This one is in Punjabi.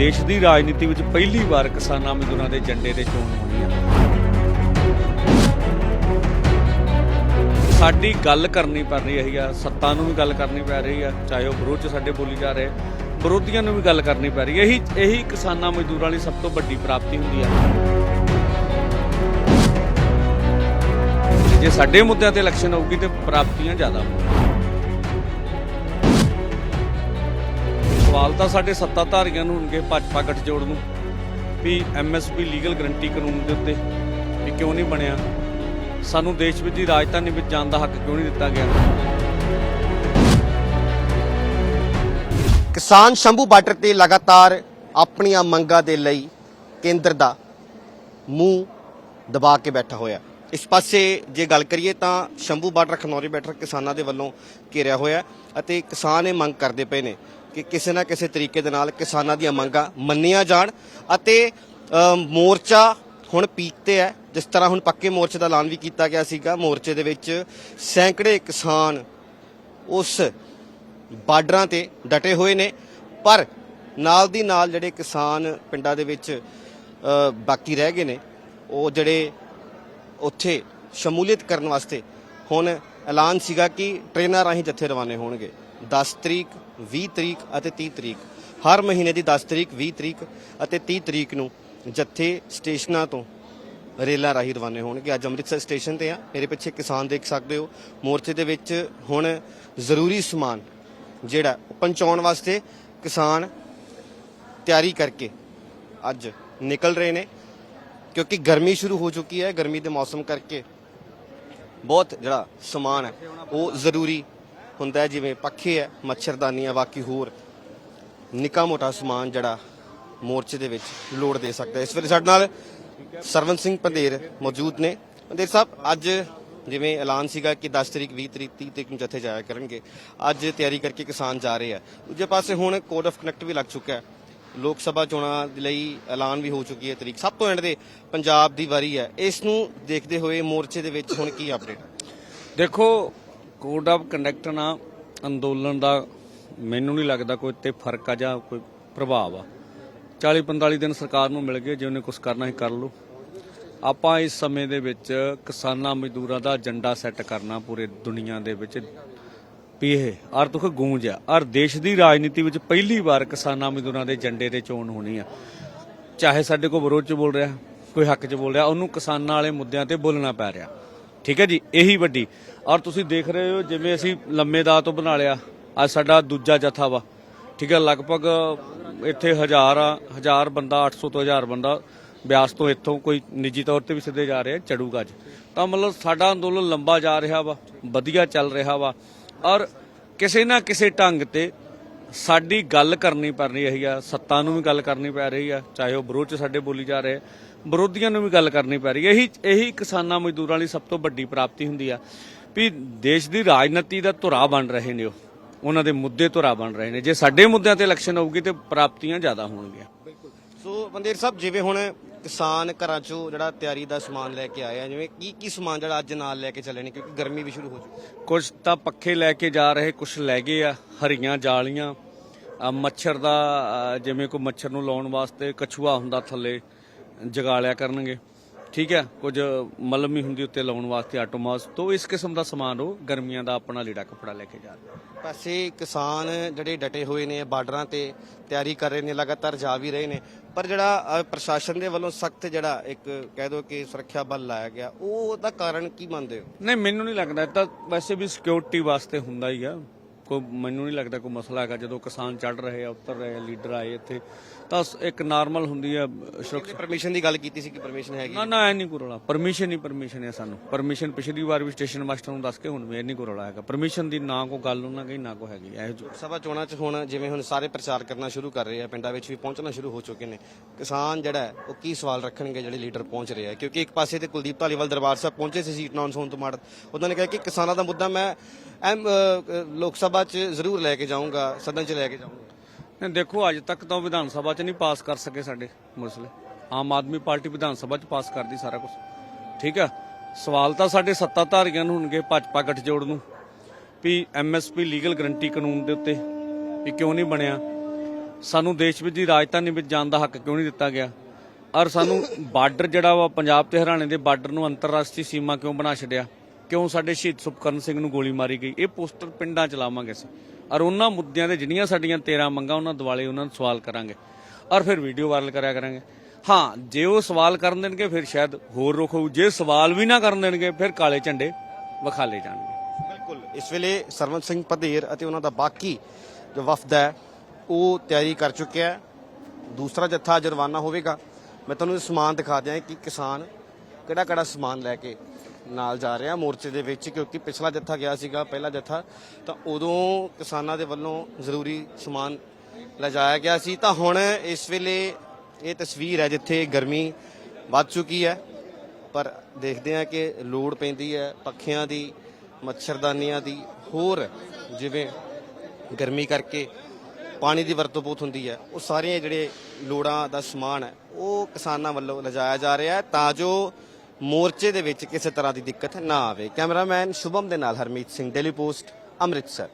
ਦੇਸ਼ ਦੀ ਰਾਜਨੀਤੀ ਵਿੱਚ ਪਹਿਲੀ ਵਾਰ ਕਿਸਾਨਾਂ ਮਜ਼ਦੂਰਾਂ ਦੇ ਝੰਡੇ ਤੇ ਚੋਣ ਹੋਣੀ ਹੈ ਸਾਡੀ ਗੱਲ ਕਰਨੀ ਪੈ ਰਹੀ ਹੈ ਸੱਤਾ ਨੂੰ ਵੀ ਗੱਲ ਕਰਨੀ ਪੈ ਰਹੀ ਹੈ ਚਾਹੇ ਉਹ ਵਿਰੋਧ ਚ ਸਾਡੇ ਬੋਲੀ ਜਾ ਰਹੇ, ਵਿਰੋਧੀਆਂ ਨੂੰ ਵੀ ਗੱਲ ਕਰਨੀ ਪੈ ਰਹੀ ਹੈ। ਇਹੀ ਇਹੀ ਕਿਸਾਨਾਂ ਮਜ਼ਦੂਰਾਂ ਲਈ ਸਭ ਤੋਂ ਵੱਡੀ ਪ੍ਰਾਪਤੀ ਹੁੰਦੀ ਹੈ ਜੇ ਸਾਡੇ ਮੁੱਦਿਆਂ ਤੇ ਇਲੈਕਸ਼ਨ ਹੋਊਗੀ ਤੇ ਪ੍ਰਾਪਤੀਆਂ ਜ਼ਿਆਦਾ ਹੋਣਗੀਆਂ। ਸਵਾਲ ਤਾਂ ਸਾਡੇ ਸੱਤਾਧਾਰੀਆਂ ਨੂੰ ਹੋਣਗੇ ਭਾਜਪਾ ਗੱਠਜੋੜ ਨੂੰ, ਵੀ ਐਮਐਸਪੀ ਲੀਗਲ ਗਰੰਟੀ ਕਾਨੂੰਨ ਦੇ ਉੱਤੇ ਵੀ ਕਿਉਂ ਨਹੀਂ ਬਣਿਆ? ਸਾਨੂੰ ਦੇਸ਼ ਵਿੱਚ ਦੀ ਰਾਜਧਾਨੀ ਵਿੱਚ ਜਾਣ ਦਾ ਹੱਕ ਕਿਉਂ ਨਹੀਂ ਦਿੱਤਾ ਗਿਆ? ਕਿਸਾਨ ਸ਼ੰਭੂ ਬਾਰਡਰ ਤੇ ਲਗਾਤਾਰ ਆਪਣੀਆਂ ਮੰਗਾਂ ਦੇ ਲਈ ਕੇਂਦਰ ਦਾ ਮੂੰਹ ਦਬਾ ਕੇ ਬੈਠਾ ਹੋਇਆ। ਇਸ ਪਾਸੇ ਜੇ ਗੱਲ ਕਰੀਏ ਤਾਂ ਸ਼ੰਭੂ ਬਾਰਡਰ ਖਨੌਰੀ ਬਾਰਡਰ ਕਿਸਾਨਾਂ ਦੇ ਵੱਲੋਂ ਘੇਰਿਆ ਹੋਇਆ ਅਤੇ ਕਿਸਾਨ ਇਹ ਮੰਗ ਕਰਦੇ ਪਏ ਨੇ ਕਿ ਕਿਸੇ ਨਾ ਕਿਸੇ ਤਰੀਕੇ ਦੇ ਨਾਲ ਕਿਸਾਨਾਂ ਦੀਆਂ ਮੰਗਾਂ ਮੰਨੀਆਂ ਜਾਣ ਅਤੇ ਮੋਰਚਾ ਹੁਣ ਪੀਕ ਤੇ ਹੈ। ਜਿਸ ਤਰ੍ਹਾਂ ਹੁਣ ਪੱਕੇ ਮੋਰਚੇ ਦਾ ਐਲਾਨ ਵੀ ਕੀਤਾ ਗਿਆ ਸੀਗਾ। ਮੋਰਚੇ ਦੇ ਵਿੱਚ ਸੈਂਕੜੇ ਕਿਸਾਨ ਉਸ ਬਾਰਡਰਾਂ ਤੇ ਡਟੇ ਹੋਏ ਨੇ। ਪਰ ਨਾਲ ਦੀ ਨਾਲ ਜਿਹੜੇ ਕਿਸਾਨ ਪਿੰਡਾਂ ਦੇ ਵਿੱਚ ਬਾਕੀ ਰਹਿ ਗਏ ਨੇ, ਉਹ ਜਿਹੜੇ ਉੱਥੇ ਸ਼ਮੂਲੀਅਤ ਕਰਨ ਵਾਸਤੇ ਹੁਣ ਐਲਾਨ ਸੀਗਾ ਕਿ ਟ੍ਰੇਨਾਂ ਰਾਹੀਂ ਜੱਥੇ ਰਵਾਨੇ ਹੋਣਗੇ। 10 ਤਰੀਕ 20 ਤਰੀਕ ਅਤੇ 30 ਤਰੀਕ। ਹਰ ਮਹੀਨੇ ਦੀ 10 ਤਰੀਕ 20 ਤਰੀਕ ਅਤੇ 30 ਤਰੀਕ ਨੂੰ ਜੱਥੇ ਸਟੇਸ਼ਨਾਂ ਤੋਂ ਰੇਲਾਂ ਰਾਹੀਂ ਰਵਾਨੇ ਹੋਣਗੇ। ਅੱਜ ਅੰਮ੍ਰਿਤਸਰ ਸਟੇਸ਼ਨ ਤੇ ਆ। ਮੇਰੇ ਪਿੱਛੇ ਕਿਸਾਨ ਦੇਖ ਸਕਦੇ ਹੋ। ਮੋਰਚੇ ਦੇ ਵਿੱਚ ਹੁਣ ਜ਼ਰੂਰੀ ਸਮਾਨ ਜਿਹੜਾ ਪਹੁੰਚਾਉਣ ਵਾਸਤੇ ਕਿਸਾਨ ਤਿਆਰੀ ਕਰਕੇ ਅੱਜ ਨਿਕਲ ਰਹੇ ਨੇ। ਕਿਉਂਕਿ ਗਰਮੀ ਸ਼ੁਰੂ ਹੋ ਚੁੱਕੀ ਹੈ। ਗਰਮੀ ਦੇ ਮੌਸਮ ਕਰਕੇ ਬਹੁਤ ਜਿਹੜਾ ਸਮਾਨ ਹੈ, ਉਹ ਜ਼ਰੂਰੀ ਹੁੰਦਾ ਜਿਵੇਂ ਪੱਖੇ ਹੈ, ਮੱਛਰਦਾਨੀਆਂ, ਬਾਕੀ ਹੋਰ। ਨਿੱਕਾ ਮੋਟਾ ਸਮਾਨ ਜਿਹੜਾ ਮੋਰਚੇ ਦੇ ਵਿੱਚ ਲੋੜ ਦੇ ਸਕਦਾ ਇਸ ਵੇਲੇ ਸਾਡੇ ਨਾਲ ਸਰਵਨ ਸਿੰਘ ਪੰਦੇਰ ਮੌਜੂਦ ਨੇ। ਪੰਦੇਰ ਸਾਹਿਬ, ਅੱਜ ਜਿਵੇਂ ਐਲਾਨ ਸੀਗਾ ਕਿ 10 ਤਰੀਕ 20 ਤਰੀਕ 30 ਤਰੀਕ ਨੂੰ ਜਥੇ ਜਾਇਆ ਕਰਨਗੇ, ਅੱਜ ਤਿਆਰੀ ਕਰਕੇ ਕਿਸਾਨ ਜਾ ਰਹੇ ਆ। ਦੂਜੇ ਪਾਸੇ ਹੁਣ ਕੋਡ ਆਫ ਕਨੈਕਟ ਵੀ ਲੱਗ ਚੁੱਕਾ ਹੈ। ਲੋਕ ਸਭਾ ਚੋਣਾਂ ਦੇ ਲਈ ਐਲਾਨ ਵੀ ਹੋ ਚੁੱਕੀ ਹੈ ਤਰੀਕ। ਸਭ ਤੋਂ ਐਂਡ ਦੇ ਪੰਜਾਬ ਦੀ ਵਾਰੀ ਹੈ। ਇਸ ਨੂੰ ਦੇਖਦੇ ਹੋਏ ਮੋਰਚੇ ਦੇ ਵਿੱਚ ਹੁਣ ਕੀ ਅਪਡੇਟ ਦੇਖੋ ਕੋਡ ਆਫ ਕੰਡਕਟ ਨਾਲ ਅੰਦੋਲਨ ਦਾ ਮੈਨੂੰ ਨਹੀਂ ਲੱਗਦਾ ਕੋਈ ਤੇ ਫ਼ਰਕ ਆ ਜਾਂ ਕੋਈ ਪ੍ਰਭਾਵ ਆ। 40 45 ਦਿਨ ਸਰਕਾਰ ਨੂੰ ਮਿਲ ਗਏ, ਜੇ ਉਹਨੇ ਕੁਝ ਕਰਨਾ ਹੈ ਕਰ ਲਓ। ਆਪਾਂ ਇਸ ਸਮੇਂ ਦੇ ਵਿੱਚ ਕਿਸਾਨਾਂ ਮਜ਼ਦੂਰਾਂ ਦਾ ਏਜੰਡਾ ਸੈੱਟ ਕਰਨਾ ਪੂਰੇ ਦੁਨੀਆ ਦੇ ਵਿੱਚ ਵੀ ਇਹ ਅਰ ਗੂੰਜ ਆ। ਅਰ ਦੇਸ਼ ਦੀ ਰਾਜਨੀਤੀ ਵਿੱਚ ਪਹਿਲੀ ਵਾਰ ਕਿਸਾਨਾਂ ਮਜ਼ਦੂਰਾਂ ਦੇ ਏਜੰਡੇ ਤੇ ਚੋਣ ਹੋਣੀ ਆ। ਚਾਹੇ ਸਾਡੇ ਕੋਲ ਵਿਰੋਧ ਚ ਬੋਲ ਰਿਹਾ, ਕੋਈ ਹੱਕ ਚ ਬੋਲ ਰਿਹਾ, ਉਹਨੂੰ ਕਿਸਾਨਾਂ ਵਾਲੇ ਮੁੱਦਿਆਂ ਤੇ ਬੋਲਣਾ ਪੈ ਰਿਹਾ। ਠੀਕ ਹੈ ਜੀ, ਇਹੀ ਵੱਡੀ ਔਰ ਤੁਸੀਂ ਦੇਖ ਰਹੇ ਹੋ ਜਿਵੇਂ ਅਸੀਂ ਲੰਮੇ ਦਾ ਤੋਂ ਬਣਾ ਲਿਆ। ਅੱਜ ਸਾਡਾ ਦੂਜਾ ਜਥਾ ਵਾ। ਠੀਕ ਹੈ, ਲਗਭਗ ਇੱਥੇ ਹਜ਼ਾਰ ਆ ਹਜ਼ਾਰ ਬੰਦਾ 800 ਤੋਂ 1000 ਬੰਦਾ ਬਿਆਸ ਤੋਂ ਇੱਥੋਂ ਕੋਈ ਨਿੱਜੀ ਤੌਰ ਤੇ ਵੀ ਸਿੱਧੇ ਜਾ ਰਹੇ ਆ ਚੜੂਗਾ ਅੱਜ। ਤਾਂ ਮਤਲਬ ਸਾਡਾ ਅੰਦੋਲਨ ਲੰਬਾ ਜਾ ਰਿਹਾ ਵਾ, ਵਧੀਆ ਚੱਲ ਰਿਹਾ ਵਾ। ਔਰ ਕਿਸੇ ਨਾ ਕਿਸੇ ਢੰਗ ਤੇ ਸਾਡੀ ਗੱਲ ਕਰਨੀ ਪੈ ਰਹੀ ਆ, ਸੱਤਾ ਨੂੰ ਵੀ ਗੱਲ ਕਰਨੀ ਪੈ ਰਹੀ ਆ, ਚਾਹੇ ਉਹ ਵਿਰੋਧ ਚ ਸਾਡੇ ਬੋਲੀ ਜਾ ਰਹੇ ਵਿਰੋਧੀਆਂ ਨੂੰ ਵੀ ਗੱਲ ਕਰਨੀ ਪੈ ਰਹੀ ਹੈ ਇਹੀ ਇਹੀ ਕਿਸਾਨਾਂ ਮਜ਼ਦੂਰਾਂ ਲਈ ਸਭ ਤੋਂ ਵੱਡੀ ਪ੍ਰਾਪਤੀ ਹੁੰਦੀ ਆ। ਵੀ ਦੇਸ਼ ਦੀ ਰਾਜਨੀਤੀ ਦਾ ਧੁਰਾ ਬਣ ਰਹੇ ਨੇ ਉਹ। ਉਹਨਾਂ ਦੇ ਮੁੱਦੇ ਧੁਰਾ ਬਣ ਰਹੇ ਨੇ। ਜੇ ਸਾਡੇ ਮੁੱਦਿਆਂ ਤੇ ਇਲੈਕਸ਼ਨ ਹੋਊਗੀ ਤੇ ਪ੍ਰਾਪਤੀਆਂ ਜ਼ਿਆਦਾ ਹੋਣਗੀਆਂ। ਸੋ ਬੰਦੇਰ ਸਾਹਿਬ ਜਿਵੇਂ ਹੁਣ ਕਿਸਾਨ ਘਰਾਂ ਚੋਂ ਜਿਹੜਾ ਤਿਆਰੀ ਦਾ ਸਮਾਨ ਲੈ ਕੇ ਆਏ ਆ ਜਿਵੇਂ ਕੀ ਕੀ ਸਮਾਨ ਜਿਹੜਾ ਅੱਜ ਨਾਲ ਲੈ ਕੇ ਚੱਲੇ ਨੇ? ਕਿਉਂਕਿ ਗਰਮੀ ਵੀ ਸ਼ੁਰੂ ਹੋ ਚੁੱਕੀ ਕੁਝ ਤਾਂ ਪੱਖੇ ਲੈ ਕੇ ਜਾ ਰਹੇ ਕੁਝ ਲੈ ਗਏ ਆ ਹਰੀਆਂ ਜਾਲੀਆਂ। ਮੱਛਰ ਦਾ ਜਿਵੇਂ ਕੋਈ ਮੱਛਰ ਨੂੰ ਲਾਉਣ ਵਾਸਤੇ ਕਛੂਆ ਹੁੰਦਾ ਥੱਲੇ ਜਗਾ ਲਿਆ ਕਰਨਗੇ। ਠੀਕ ਹੈ ਕੁਝ ਮਲਮ ਵੀ ਹੁੰਦੀ ਉੱਤੇ ਲਾਉਣ ਵਾਸਤੇ ਆਟੋਮਾਸ ਤੋਂ ਇਸ ਕਿਸਮ ਦਾ ਸਮਾਨ ਉਹ ਗਰਮੀਆਂ ਦਾ ਆਪਣਾ ਲੀੜਾ ਕੱਪੜਾ ਲੈ ਕੇ ਜਾ ਰਹੇ। ਪਾਸੇ ਕਿਸਾਨ ਜਿਹੜੇ ਡਟੇ ਹੋਏ ਨੇ ਬਾਰਡਰਾਂ ਤੇ ਤਿਆਰੀ ਕਰ ਰਹੇ ਨੇ ਲਗਾਤਾਰ ਜਾ ਵੀ ਰਹੇ ਨੇ ਪਰ ਜਿਹੜਾ ਪ੍ਰਸ਼ਾਸਨ ਦੇ ਵੱਲੋਂ ਸਖਤ ਜਿਹੜਾ ਇੱਕ ਕਹਿ ਦੋ ਕਿ ਸੁਰੱਖਿਆ ਬਲ ਲਾਇਆ ਗਿਆ ਉਹ ਉਹਦਾ ਕਾਰਨ ਕੀ ਮੰਨਦੇ ਹੋ? ਨਹੀਂ ਮੈਨੂੰ ਨਹੀਂ ਲੱਗਦਾ ਤਾਂ ਵੈਸੇ ਵੀ ਸਿਕਿਉਰਿਟੀ ਵਾਸਤੇ ਹੁੰਦਾ ਹੀ ਆ। ਕੋਈ ਮੈਨੂੰ ਨਹੀਂ ਲੱਗਦਾ ਕੋਈ ਮਸਲਾ ਹੈਗਾ। ਜਦੋਂ ਕਿਸਾਨ ਚੜ ਰਹੇ ਆ ਉਤਰ ਰਹੇ ਆ ਲੀਡਰ ਆਏ ਇੱਥੇ ਤਾਂ ਇੱਕ ਨਾਰਮਲ ਹੁੰਦੀ ਆ ਸੁਰੱਖਿਆ ਪਰਮਿਸ਼ਨ ਦੀ ਗੱਲ ਕੀਤੀ ਸੀ ਕਿ ਪਰਮਿਸ਼ਨ ਹੈਗੀ ਨਾ ਨਾ ਐ ਨਹੀਂ ਕੋਰੋਲਾ ਪਰਮਿਸ਼ਨ ਹੀ ਪਰਮਿਸ਼ਨ ਹੈ ਸਾਨੂੰ। ਪਰਮਿਸ਼ਨ ਪਿਛਲੀ ਵਾਰ ਵੀ ਸਟੇਸ਼ਨ ਮਾਸਟਰ ਨੂੰ ਦੱਸ ਕੇ ਹੁਣ ਵੀ ਐ ਨਹੀਂ ਕੋਰੋਲਾ ਹੈਗਾ। ਪਰਮਿਸ਼ਨ ਦੀ ਨਾ ਕੋਈ ਗੱਲ ਉਹਨਾਂ ਗਈ ਨਾ ਕੋਈ ਹੈਗੀ। ਜੋ ਸਭਾ ਚੋਣਾਂ 'ਚ ਹੁਣ ਜਿਵੇਂ ਹੁਣ ਸਾਰੇ ਪ੍ਰਚਾਰ ਕਰਨਾ ਸ਼ੁਰੂ ਕਰ ਰਹੇ ਆ ਪਿੰਡਾਂ ਵਿੱਚ ਵੀ ਪਹੁੰਚਣਾ ਸ਼ੁਰੂ ਹੋ ਚੁੱਕੇ ਨੇ। ਕਿਸਾਨ ਜਿਹੜਾ ਉਹ ਕੀ ਸਵਾਲ ਰੱਖਣਗੇ ਜਿਹੜੇ ਲੀਡਰ ਪਹੁੰਚ ਰਹੇ ਆ? ਕਿਉਂਕਿ ਇੱਕ ਪਾਸੇ ਤੇ ਕੁਲਦੀਪ ਧਾਲੀਵਾਲ ਦਰਬਾਰ ਸਾਹਿਬ ਪਹੁੰਚੇ ਸੀ ਸੀਟ ਅਨਾਉਂਸ ਹੋਣ ਤੋਂ ਮਾੜ। ਉਹਨਾਂ ਨੇ ਕਿਹਾ ਕਿ ਕਿਸਾਨਾਂ ਦਾ ਮੁੱਦਾ ਮੈਂ ਐਮ ਲੋਕ ਸਭਾ 'ਚ ਜ਼ਰੂਰ ਲੈ ਕੇ ਜਾਊਂਗਾ, ਸਦਨ 'ਚ ਲੈ ਕੇ ਜਾਊਂਗਾ। ਨਹੀਂ, ਦੇਖੋ, ਅੱਜ ਤੱਕ ਤਾਂ ਉਹ ਵਿਧਾਨ ਸਭਾ 'ਚ ਨਹੀਂ ਪਾਸ ਕਰ ਸਕੇ ਸਾਡੇ ਮਸਲੇ ਆਮ ਆਦਮੀ ਪਾਰਟੀ ਵਿਧਾਨ ਸਭਾ 'ਚ ਪਾਸ ਕਰਦੀ ਸਾਰਾ ਕੁਝ ਠੀਕ ਆ ਸਵਾਲ ਤਾਂ ਸਾਡੇ ਸੱਤਾਧਾਰੀਆਂ ਨੂੰ ਹੋਣਗੇ ਭਾਜਪਾ ਗੱਠਜੋੜ ਨੂੰ, ਵੀ ਐਮਐਸਪੀ ਲੀਗਲ ਗਰੰਟੀ ਕਾਨੂੰਨ ਦੇ ਉੱਤੇ ਵੀ ਕਿਉਂ ਨਹੀਂ ਬਣਿਆ? ਸਾਨੂੰ ਦੇਸ਼ ਵਿੱਚ ਦੀ ਰਾਜਧਾਨੀ ਵਿੱਚ ਜਾਣ ਦਾ ਹੱਕ ਕਿਉਂ ਨਹੀਂ ਦਿੱਤਾ ਗਿਆ? ਔਰ ਸਾਨੂੰ ਬਾਰਡਰ ਜਿਹੜਾ ਵਾ, ਪੰਜਾਬ ਤੇ ਹਰਿਆਣੇ ਦੇ ਬਾਰਡਰ ਨੂੰ ਅੰਤਰਰਾਸ਼ਟਰੀ ਸੀਮਾ ਕਿਉਂ ਬਣਾ ਛੱਡਿਆ? ਕਿਉਂ ਸਾਡੇ ਸ਼ਹੀਦ ਸੁਖਕਰਨ ਸਿੰਘ ਨੂੰ ਗੋਲੀ ਮਾਰੀ ਗਈ? ਇਹ ਪੋਸਟਰ ਪਿੰਡਾਂ ਚ ਲਾਵਾਂਗੇ ਅਸੀਂ। ਔਰ ਉਹਨਾਂ ਮੁੱਦਿਆਂ ਦੇ ਜਿਹੜੀਆਂ ਸਾਡੀਆਂ 13 ਮੰਗਾਂ, ਉਹਨਾਂ ਦੁਆਲੇ ਉਹਨਾਂ ਨੂੰ ਸਵਾਲ ਕਰਾਂਗੇ। ਔਰ ਫਿਰ ਵੀਡੀਓ ਵਾਇਰਲ ਕਰਿਆ ਕਰਾਂਗੇ। ਹਾਂ, ਜੇ ਉਹ ਸਵਾਲ ਕਰਨ ਦੇਣਗੇ, ਫਿਰ ਸ਼ਾਇਦ ਹੋਰ ਰੁਖ ਹੋਊ। ਜੇ ਸਵਾਲ ਵੀ ਨਾ ਕਰਨ ਦੇਣਗੇ, ਫਿਰ ਕਾਲੇ ਝੰਡੇ ਵਿਖਾਲੇ ਜਾਣਗੇ। ਬਿਲਕੁਲ। ਇਸ ਵੇਲੇ ਸਰਵਨ ਸਿੰਘ ਪਧੇਰ ਅਤੇ ਉਹਨਾਂ ਦਾ ਬਾਕੀ ਜੋ ਵਫਦ ਹੈ, ਉਹ ਤਿਆਰੀ ਕਰ ਚੁੱਕਿਆ ਹੈ। ਦੂਸਰਾ ਜੱਥਾ ਅੱਜ ਰਵਾਨਾ ਹੋਵੇਗਾ। ਮੈਂ ਤੁਹਾਨੂੰ ਸਮਾਨ ਦਿਖਾ ਦਿਆਂ ਕਿ ਕਿਸਾਨ ਕਿਹੜਾ ਕਿਹੜਾ ਸਮਾਨ ਲੈ ਕੇ ਨਾਲ ਜਾ ਰਿਹਾ ਮੋਰਚੇ ਦੇ ਵਿੱਚ, ਕਿਉਂਕਿ ਪਿਛਲਾ ਜੱਥਾ ਗਿਆ ਸੀਗਾ, ਪਹਿਲਾ ਜੱਥਾ, ਤਾਂ ਉਦੋਂ ਕਿਸਾਨਾਂ ਦੇ ਵੱਲੋਂ ਜ਼ਰੂਰੀ ਸਮਾਨ ਲਿਜਾਇਆ ਗਿਆ ਸੀ। ਤਾਂ ਹੁਣ ਇਸ ਵੇਲੇ ਇਹ ਤਸਵੀਰ ਹੈ ਜਿੱਥੇ ਗਰਮੀ ਵੱਧ ਚੁੱਕੀ ਹੈ, ਪਰ ਦੇਖਦੇ ਹਾਂ ਕਿ ਲੋੜ ਪੈਂਦੀ ਹੈ ਪੱਖਿਆਂ ਦੀ, ਮੱਛਰਦਾਨੀਆਂ ਦੀ, ਹੋਰ ਜਿਵੇਂ ਗਰਮੀ ਕਰਕੇ ਪਾਣੀ ਦੀ ਵਰਤੋਂ ਬਹੁਤ ਹੁੰਦੀ ਹੈ, ਉਹ ਸਾਰੇ ਜਿਹੜੇ ਲੋੜਾਂ ਦਾ ਸਮਾਨ ਹੈ, ਉਹ ਕਿਸਾਨਾਂ ਵੱਲੋਂ ਲਿਜਾਇਆ ਜਾ ਰਿਹਾ ਹੈ। ਤਾਂ ਜੋ ਮੋਰਚੇ ਦੇ ਵਿੱਚ ਕਿਸੇ ਤਰ੍ਹਾਂ ਦੀ ਦਿੱਕਤ ਨਾ ਆਵੇ। ਕੈਮਰਾਮੈਨ ਸ਼ੁਭਮ ਦੇ ਨਾਲ ਹਰਮੀਤ ਸਿੰਘ ਡੇਲੀ ਪੋਸਟ ਅੰਮ੍ਰਿਤਸਰ।